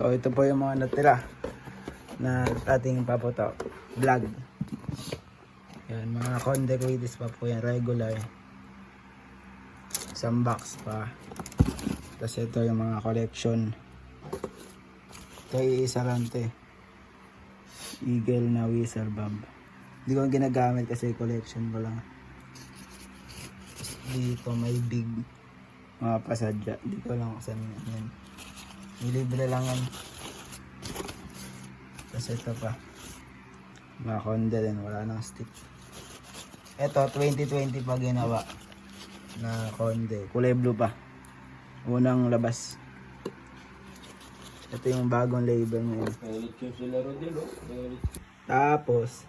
So ito po yung mga natira na ating paputok. Vlog. Yan, mga Conde Quidis pa po yan. Regular. Isang box pa. Tapos ito yung mga collection. Ito yung isa lang to eh. Eagle na whistle bomb. Hindi ko ginagamit kasi collection ko lang. Tapos dito may big mga pasadya. Hindi ko lang kung saan yan. Nilibre lang yan. Tapos ito pa. Mga Honda din. Wala nang stick. Ito, 2020 pa ginawa. Na Conde. Kulay blue pa. Unang labas. Ito yung bagong label ngayon. Tapos,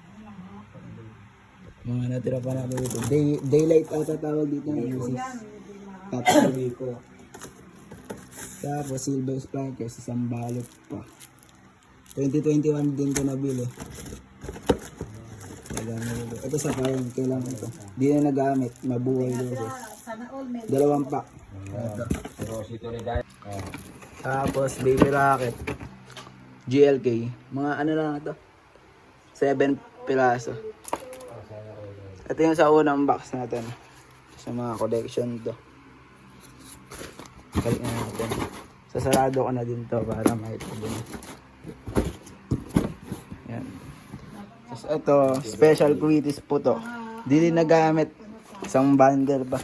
mga natira pa na dito. Day, daylight ata tawag dito ng. Tatawag ko. Tapos, silver splankers, isang balot pa. 2021 din ko nabili. Ito sa parang kailangan ito. Di na nagamit. Mabuhay dito. Dalawang pa. Ito. Tapos, baby rocket. GLK. Mga ano lang ito. 7 piraso. Ito yung sa unang box natin. Sa mga collection to. Balik na natin. Sasarado ko na din to para din. Yan. Tapos ito, special quitis po to. Di din nagamit. Isang bundle pa.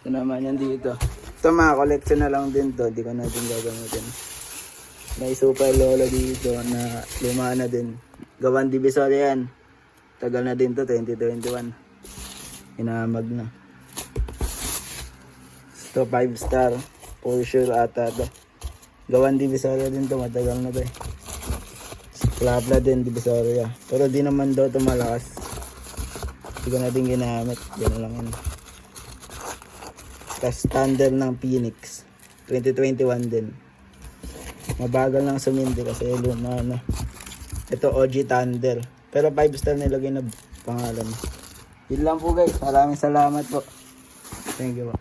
Ito naman yan dito. Ito mga collection na lang din to. Di ko na din gagamitin. May super lolo dito na luma na din. Gawan divisoria yan. Tagal na din to, 2021. Inamag na. Ito 5 star. For sure ata to. Gawan divisoria din to, matagal na to eh. Plapla din divisoria. Pero di naman daw to malakas. Hindi ko na din ginamit. Yan lang. Tapos standard ng Phoenix. 2021 din. Mabagal lang sumindi kasi luma na. Ito OG Thunder. Pero 5 star nilagay na pangalan. Yun lang po guys. Maraming salamat po. Thank you po.